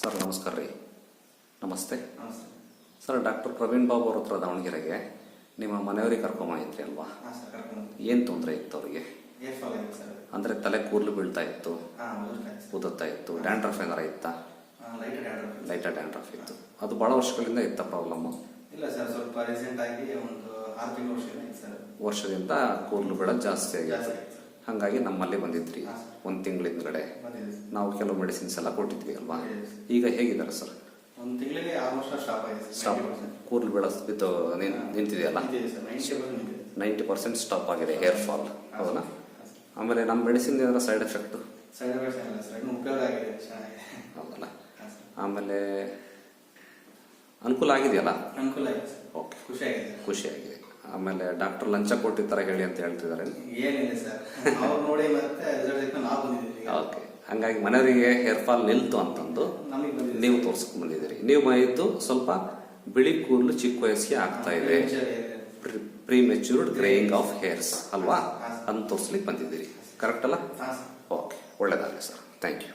Sir ನಮಸ್ಕಾರ ರೀ. ನಮಸ್ತೆ. ಸರ್ ಡಾಕ್ಟರ್ ಪ್ರವೀಣ್ ಬಾಬು ಅವ್ರ ಹತ್ರ ದಾವಣಗೆರೆಗೆ ನಿಮ್ಮ ಮನೆಯವರಿಗೆ ಕರ್ಕೊಂಬಂದಿದ್ರಿ ಅಲ್ವಾ? ಏನು ತೊಂದರೆ ಇತ್ತು ಅವರಿಗೆ? ಅಂದರೆ ತಲೆ ಕೂದಲು ಬೀಳ್ತಾ ಇತ್ತು ಊದುತ್ತಾ ಇತ್ತು. ಡ್ಯಾಂಡ್ರಫ್ ಏನಾರ ಇತ್ತಾ? ಲೈಟರ್ ಲೈಟ್ ಡ್ಯಾಂಡ್ರಫ್ ಇತ್ತು. ಅದು ಭಾಳ ವರ್ಷಗಳಿಂದ ಇತ್ತ ಪ್ರಾಬ್ಲಮ್ಮು ಇಲ್ಲ ಸರ್ ಸ್ವಲ್ಪ ರೀಸೆಂಟ್ ಆಗಿ ಒಂದು ಆರು ತಿಂಗಳು ವರ್ಷದಿಂದ ಕೂದಲು ಬೀಳೋದು ಜಾಸ್ತಿ ಆಗಿತ್ತು. ಹಾಗಾಗಿ ನಮ್ಮಲ್ಲಿ ಬಂದಿದ್ರಿ. ಒಂದು ತಿಂಗಳ ಹಿಂದ್ಗಡೆ ನಾವು ಕೆಲವು ಮೆಡಿಸಿನ್ಸ್ ಎಲ್ಲ ಕೊಟ್ಟಿದ್ವಿ ಅಲ್ವಾ? ಈಗ ಹೇಗಿದ್ದಾರೆ ಸರ್? ಸ್ಟಾಪ್ ಕೂದಲು ಬೀಳೋದು ಬಿದ್ದು ನಿಂತಿದೆಯಲ್ಲ? ನಿಂತಿದೆ ನೈಂಟಿ ಪರ್ಸೆಂಟ್ ಸ್ಟಾಪ್ ಆಗಿದೆ ಹೇರ್ ಫಾಲ್. ಹೌದಾ? ಆಮೇಲೆ ನಮ್ಮ ಮೆಡಿಸಿನ್ ಏನಾರ ಸೈಡ್ ಎಫೆಕ್ಟ್? ಹೌದಲ್ಲ? ಆಮೇಲೆ ಅನುಕೂಲ ಆಗಿದೆಯಲ್ಲ? ಅನುಕೂಲ ಆಗಿದೆ ಓಕೆ. ಖುಷಿ ಆಗಿದೆ ಖುಷಿಯಾಗಿದೆ. ಆಮೇಲೆ ಡಾಕ್ಟರ್ ಲಂಚ ಕೊಟ್ಟಿರ್ತಾರೆ ಹೇಳಿ ಅಂತ ಹೇಳ್ತಿದ್ದಾರೆ. ಏನಿಲ್ಲ ಸರ್. ಅವ್ರು ನೋಡಿ ಮತ್ತೆ ರಿಸಲ್ಟ್ ನಾವು ಬಂದಿದ್ದೀವಿ ಈಗ. ಓಕೆ. ಹಂಗಾಗಿ ಮನೆಯವರಿಗೆ ಹೇರ್ ಫಾಲ್ ನಿಲ್ತು ಅಂತಂದು ನೀವು ತೋರ್ಸಕ್ ಬಂದಿದ್ದೀರಿ. ನೀವು ಮೈದು ಸ್ವಲ್ಪ ಬಿಳಿ ಕೂದಲು ಚಿಕ್ಕ ವಯಸ್ಸಿಗೆ ಆಗ್ತಾ ಇದೆ. Pre matured greying of hairs ಅಲ್ವಾ? ಅದನ್ನು ತೋರಿಸ್ಲಿಕ್ಕೆ ಬಂದಿದ್ದೀರಿ. ಕರೆಕ್ಟ್ ಅಲ್ಲ? ಓಕೆ. ಒಳ್ಳೇದಾಗಲಿ ಸರ್. Thank you